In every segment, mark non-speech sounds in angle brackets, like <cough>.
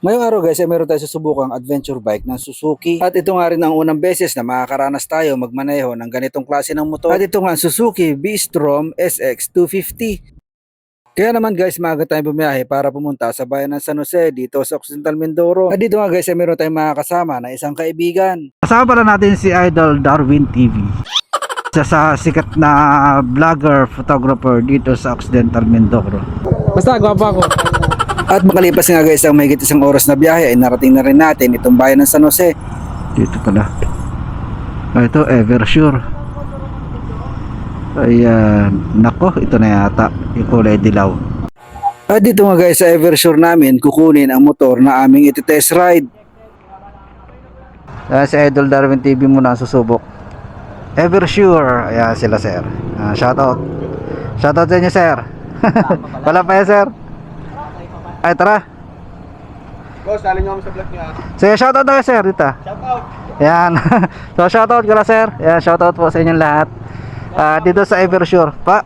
Ngayong araw guys ay meron tayo susubukang adventure bike ng Suzuki at ito nga rin ang unang beses na makakaranas tayo magmaneho ng ganitong klase ng motor at ito nga ang Suzuki V-Strom SX250 kaya naman guys, maaga tayong bumiyahe para pumunta sa bayan ng San Jose dito sa Occidental Mindoro. At dito nga guys, ay meron tayong makakasama na isang kaibigan. Kasama pala natin si Idol Darwin TV. Isa sa sikat na vlogger, photographer dito sa Occidental Mindoro. Basta, gwapo ako. At makalipas nga guys ang mahigit isang oras na biyahe ay narating na rin natin itong bayan ng San Jose. Dito pala. Ah, ito, Eversure. Ayan. Nako, ito na yata. Yung kulay dilaw. At dito nga guys sa Eversure namin kukunin ang motor na aming iti-test ride. Ayan, si Idol Darwin TV muna ang susubok. Eversure. Ayan sila, sir. Ah, shoutout. Shoutout sa inyo, sir. <laughs> Wala pa yan, sir. Ay, tara. Boss, dali nyo kami sa vlog niya. Sige, shoutout na kayo, sir, dito. Shoutout! Yan. <laughs> so, shoutout ko na, sir. Yan, shoutout po sa inyong lahat. Ah, dito sa Eversure. Pa.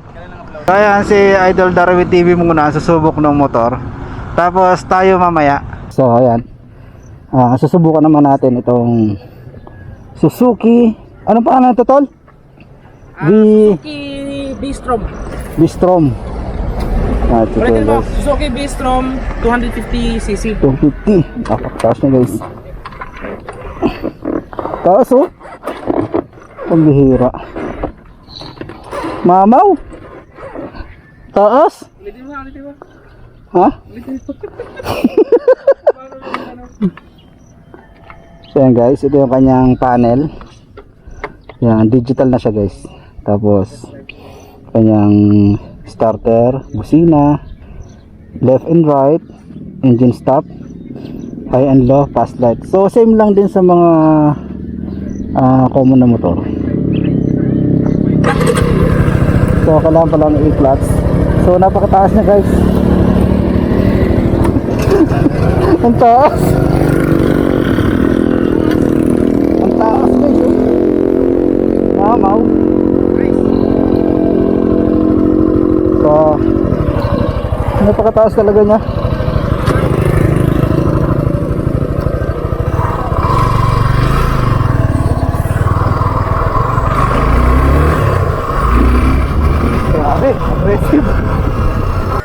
So, ayan, si Idol Darwin TV muna ang susubok ng motor. Tapos, tayo mamaya. So, ayan. Ah, susubukan naman natin itong Suzuki. Ano pa ano ito, tol? V... Suzuki B-Strom. V-Strom. Ah, Ulitin mo, guys. Suzuki B-Strom 250cc. 250. Napakataas na guys. Taas oh. Pambihira. Mamaw. Taas. Ulitin mo, ulitin mo. Ha? so yan guys, ito yung kanyang panel. Yan, digital na siya guys. Tapos, kanyang starter, busina, left and right, engine stop, high and low, fast light. So, same lang din sa mga ah, common na motor. So, kailangan pa lang i-clutch. So, napakataas na guys. <laughs> Ang taas. Ang taas guys. oh. Mamaw. So, napakataas talaga niya.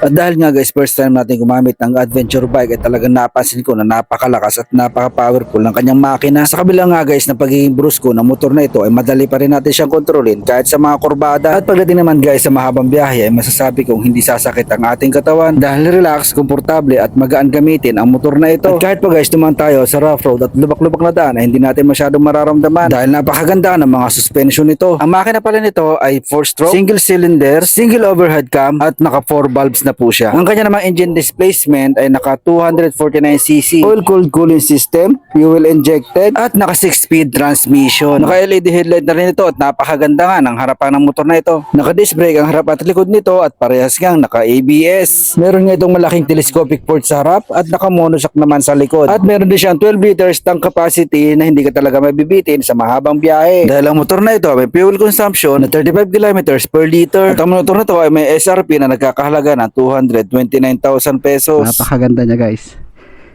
At dahil nga guys, first time natin gumamit ng adventure bike ay talagang napansin ko na napakalakas at napaka-powerful ng kanyang makina. Sa kabila nga guys na pagiging brusko ng motor na ito ay madali pa rin natin siyang kontrolin kahit sa mga kurbada. At pagdating naman guys sa mahabang biyahe ay masasabi kong hindi sasakit ang ating katawan dahil relax, komportable at magaan gamitin ang motor na ito. At kahit pa guys tuman tayo sa rough road at lubak-lubak na daan ay hindi natin masyadong mararamdaman dahil napakaganda ng mga suspension nito. Ang makina pala nito ay 4-stroke, single cylinder, single overhead cam at naka 4 valves na po siya. Ang kanya namang engine displacement ay naka 249cc, oil cooled cooling system, fuel injected at naka 6 speed transmission. Naka LED headlight na rin ito at napakaganda nga ng harapan ng motor na ito. Naka disc brake ang harap at likod nito at parehas ngang naka ABS. Meron nga itong malaking telescopic port sa harap at naka monoshock naman sa likod. At meron din siyang 12 liters tank capacity na hindi ka talaga mabibitin sa mahabang biyahe. Dahil ang motor na ito may fuel consumption na 35 kilometers per liter. At ang motor na ito ay may SRP na nagkakahalaga ng 229,000 pesos. Napakaganda niya guys.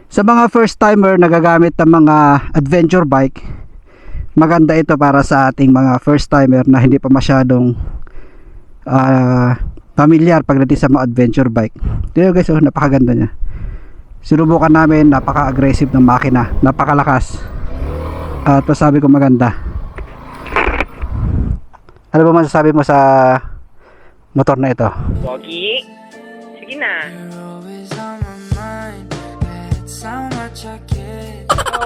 Sa mga first timer na gagamit ng mga adventure bike, maganda ito para sa ating mga first timer na hindi pa masyadong ah, familiar pagdating sa mga adventure bike. Ito guys, oh, napakaganda niya. Sinubukan namin, napaka-aggressive ng makina, napakalakas. At masabi ko maganda. Ano ba masasabi mo sa motor na ito? Pogi? Sige na. So,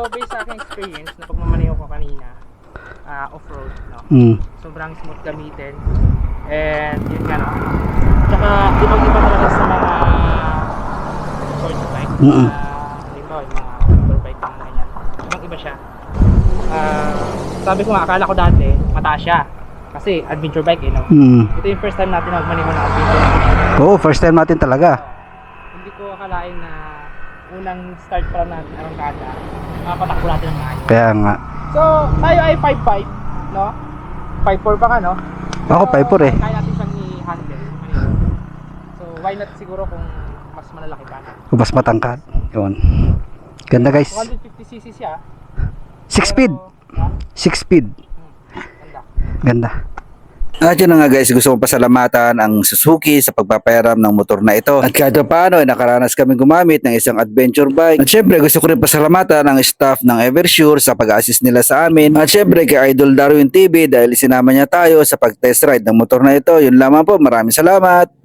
<laughs> based sa aking experience na pagmamaneho ko kanina, ah, off-road, no? Hmm. Sobrang smooth gamitin. And yun nga, no? Tsaka, ibang-iba talaga sa mga short bike. Mm-mm. Ah, dito, yung mga motorbike mga ganyan. Ibang-iba siya. Ah, sabi ko nga, akala ko dati, mataas siya. Kasi adventure bike, eh, no? Hmm. Ito yung first time natin magmaneho ng adventure bike. Oo, first time natin talaga. Hindi ko akalain na unang start pa lang natin arangkada, makapatakbo natin ng maayos. Kaya nga. So, tayo ay 5'5", no? 5'4 pa ka, no? Ako, 5'4 eh. Kaya natin siyang i-handle. So, why not siguro kung mas malalaki pa. Kung mas matangkad. Yun. Ganda guys. 250cc siya. 6 speed. Ha? 6 speed. Ganda. At yun na nga guys, gusto kong pasalamatan ang Suzuki sa pagpapayaram ng motor na ito. At kahit pa paano, nakaranas kami gumamit ng isang adventure bike. At syempre, gusto ko rin pasalamatan ang staff ng Eversure sa pag-assist nila sa amin. At syempre, kay Idol Darwin TV dahil sinama niya tayo sa pag-test ride ng motor na ito. Yun lamang po, maraming salamat.